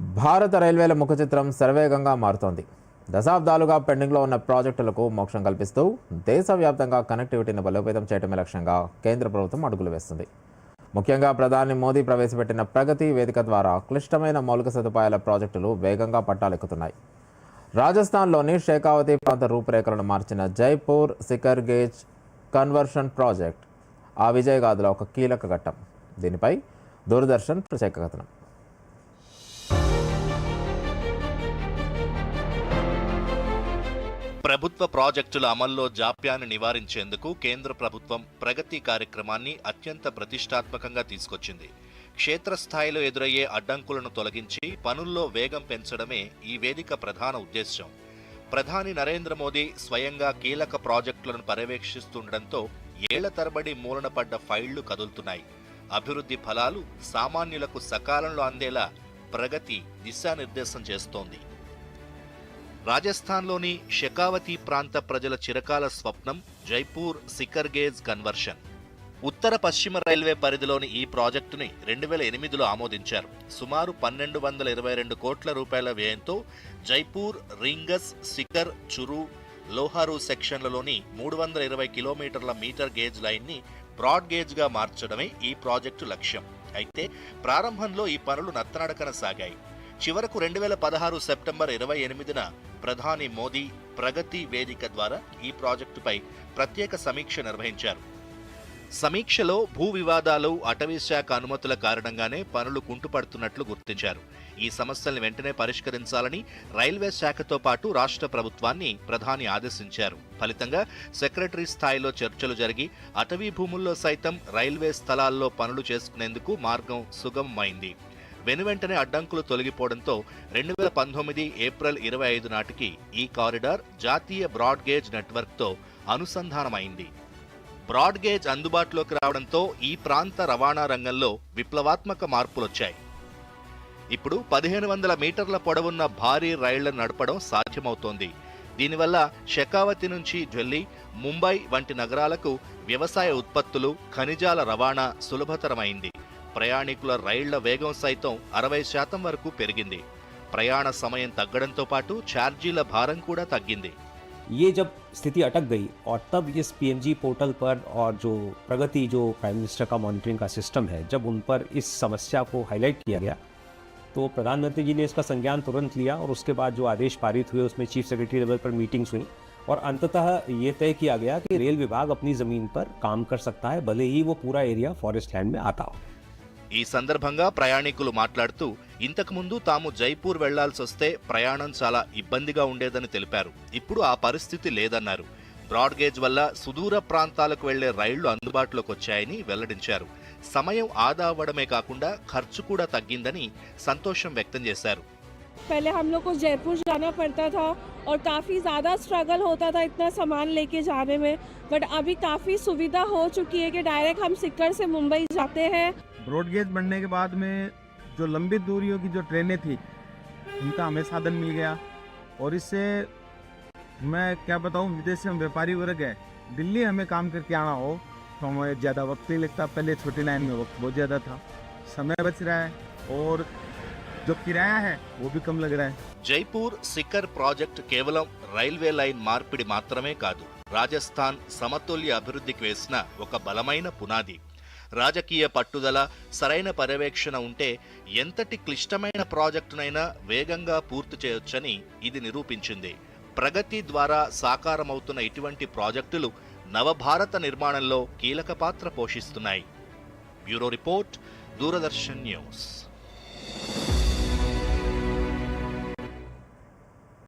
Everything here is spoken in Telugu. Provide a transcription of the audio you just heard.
భారత రైల్వేల ముఖ చిత్రం శరవేగంగా మారుతోంది. దశాబ్దాలుగా పెండింగ్లో ఉన్న ప్రాజెక్టులకు మోక్షం కల్పిస్తూ దేశవ్యాప్తంగా కనెక్టివిటీని బలోపేతం చేయడమే లక్ష్యంగా కేంద్ర ప్రభుత్వం అడుగులు వేస్తుంది. ముఖ్యంగా ప్రధాని మోదీ ప్రవేశపెట్టిన ప్రగతి వేదిక ద్వారా క్లిష్టమైన మౌలిక సదుపాయాల ప్రాజెక్టులు వేగంగా పట్టాలెక్కుతున్నాయి. రాజస్థాన్లోని షేకావతి ప్రాంత రూపురేఖలను మార్చిన Jaipur Sikar gauge conversion project ఆ విజయగాథలో ఒక కీలక ఘట్టం. దీనిపై దూరదర్శన్ ప్రత్యేక కథనం. ప్రభుత్వ ప్రాజెక్టుల అమల్లో జాప్యాన్ని నివారించేందుకు కేంద్ర ప్రభుత్వం ప్రగతి కార్యక్రమాన్ని అత్యంత ప్రతిష్టాత్మకంగా తీసుకొచ్చింది. క్షేత్రస్థాయిలో ఎదురయ్యే అడ్డంకులను తొలగించి పనుల్లో వేగం పెంచడమే ఈ వేదిక ప్రధాన ఉద్దేశ్యం. ప్రధాని నరేంద్ర మోదీ స్వయంగా కీలక ప్రాజెక్టులను పర్యవేక్షిస్తుండటంతో ఏళ్ళ తరబడి మూలన పడ్డ ఫైళ్ళు కదులుతున్నాయి. అభివృద్ధి ఫలాలు సామాన్యులకు సకాలంలో అందేలా ప్రగతి దిశానిర్దేశం చేస్తోంది. రాజస్థాన్లోని షెకావతి ప్రాంత ప్రజల చిరకాల స్వప్నం జైపూర్ సికర్గేజ్ కన్వర్షన్. ఉత్తర పశ్చిమ రైల్వే పరిధిలోని ఈ ప్రాజెక్టుని రెండు వేల ఎనిమిదిలో ఆమోదించారు. సుమారు పన్నెండు వందల ఇరవై రెండు కోట్ల రూపాయల వ్యయంతో జైపూర్ రింగస్ సికర్ చురు లోహారు సెక్షన్లలోని మూడు వందల ఇరవై కిలోమీటర్ల మీటర్ గేజ్ లైన్ని బ్రాడ్ గేజ్గా మార్చడమే ఈ ప్రాజెక్టు లక్ష్యం. అయితే ప్రారంభంలో ఈ పనులు నత్తనడకన సాగాయి. చివరకు రెండు వేల పదహారు సెప్టెంబర్ ఇరవై ఎనిమిదిన ప్రధాని మోదీ ప్రగతి వేదిక ద్వారా ఈ ప్రాజెక్టుపై ప్రత్యేక సమీక్ష నిర్వహించారు. సమీక్షలో భూ వివాదాలు అటవీ శాఖ అనుమతుల కారణంగానే పనులు కుంటుపడుతున్నట్లు గుర్తించారు. ఈ సమస్యల్ని వెంటనే పరిష్కరించాలని రైల్వే శాఖతో పాటు రాష్ట్ర ప్రభుత్వాన్ని ప్రధాని ఆదేశించారు. ఫలితంగా సెక్రటరీ స్థాయిలో చర్చలు జరిగి అటవీ భూముల్లో సైతం రైల్వే స్థలాల్లో పనులు చేసుకునేందుకు మార్గం సుగమమైంది. వెనువెంటనే అడ్డంకులు తొలగిపోవడంతో రెండు వేల పంతొమ్మిది ఏప్రిల్ ఇరవై ఐదు నాటికి ఈ కారిడార్ జాతీయ బ్రాడ్ గేజ్ నెట్వర్క్తో అనుసంధానమైంది. బ్రాడ్ గేజ్ అందుబాటులోకి రావడంతో ఈ ప్రాంత రవాణా రంగంలో విప్లవాత్మక మార్పులొచ్చాయి. ఇప్పుడు పదిహేను వందల మీటర్ల పొడవున్న భారీ రైళ్ళను నడపడం సాధ్యమవుతోంది. దీనివల్ల షకావతి నుంచి ఢిల్లీ ముంబై వంటి నగరాలకు వ్యవసాయ ఉత్పత్తులు ఖనిజాల రవాణా సులభతరమైంది. ప్రయాణికుల రైళ్ల వేగం సైతం అరవై శాతం వరకు పెరిగింది ప్రయాణ సమయం తగ్గడంతో పాటు ఛార్జీల భారం కూడా తగ్గింది ये जब स्थिति अटक गई और तब इस पीएमजी पोर्टल पर और जो प्रगति जो प्राइम मिनिस्टर का मॉनिटरिंग का सिस्टम है जब उन पर इस समस्या को हाईलाइट किया गया तो प्रधानमंत्री जी ने इसका संज्ञान तुरंत लिया और उसके बाद जो आदेश पारित हुए उसमें चीफ सेक्रेटरी लेवल पर मीटिंग्स हुई और अंततः ये तय किया गया कि रेल विभाग अपनी ज़मीन पर काम कर सकता है भले ही वो पूरा एरिया फॉरेस्ट लैंड में आता हो ఈ సందర్భంగా ప్రయాణికులు మాట్లాడుతూ ఇంతకుముందు తాము జైపూర్ వెళ్లాల్సి వస్తే ప్రయాణం చాలా ఇబ్బందిగా ఉండేదని తెలిపారు ఇప్పుడు ఆ పరిస్థితి లేదన్నారు బ్రాడ్ గేజ్ వల్ల సుదూర ప్రాంతాలకు వెళ్లే రైళ్లు అందుబాటులోకి వచ్చాయని వెల్లడించారు సమయం ఆదా అవ్వడమే కాకుండా ఖర్చు కూడా తగ్గిందని సంతోషం వ్యక్తం చేశారు पहले हम लोग को जयपुर जाना पड़ता था और काफ़ी ज़्यादा स्ट्रगल होता था इतना सामान लेके जाने में बट अभी काफ़ी सुविधा हो चुकी है कि डायरेक्ट हम सिक्कर से मुंबई जाते हैं ब्रॉड गेज बनने के बाद में जो लंबी दूरियों की जो ट्रेनें थी उनका हमें साधन मिल गया और इससे मैं क्या बताऊं विदेश से हम व्यापारी वर्ग है दिल्ली हमें काम करके आना हो तो हमें ज़्यादा वक्त नहीं लगता पहले छोटी लाइन में वक्त बहुत ज़्यादा था समय बच रहा है और जो किराया है वो भी कम लग रहा है జైపూర్ సిక్కర్ ప్రాజెక్ట్ కేవలం రైల్వే లైన్ మార్పిడి మాత్రమే కాదు రాజస్థాన్ సమతుల్య అభివృద్ధికి వేసిన ఒక బలమైన పునాది రాజకీయ పట్టుదల సరైన పర్యవేక్షణ ఉంటే ఎంతటి క్లిష్టమైన ప్రాజెక్టునైనా వేగంగా పూర్తి చేయొచ్చని ఇది నిరూపించింది. ప్రగతి ద్వారా సాకారమవుతున్న ఇటువంటి ప్రాజెక్టులు నవభారత నిర్మాణంలో కీలక పాత్ర పోషిస్తున్నాయి. Bureau report Doordarshan news.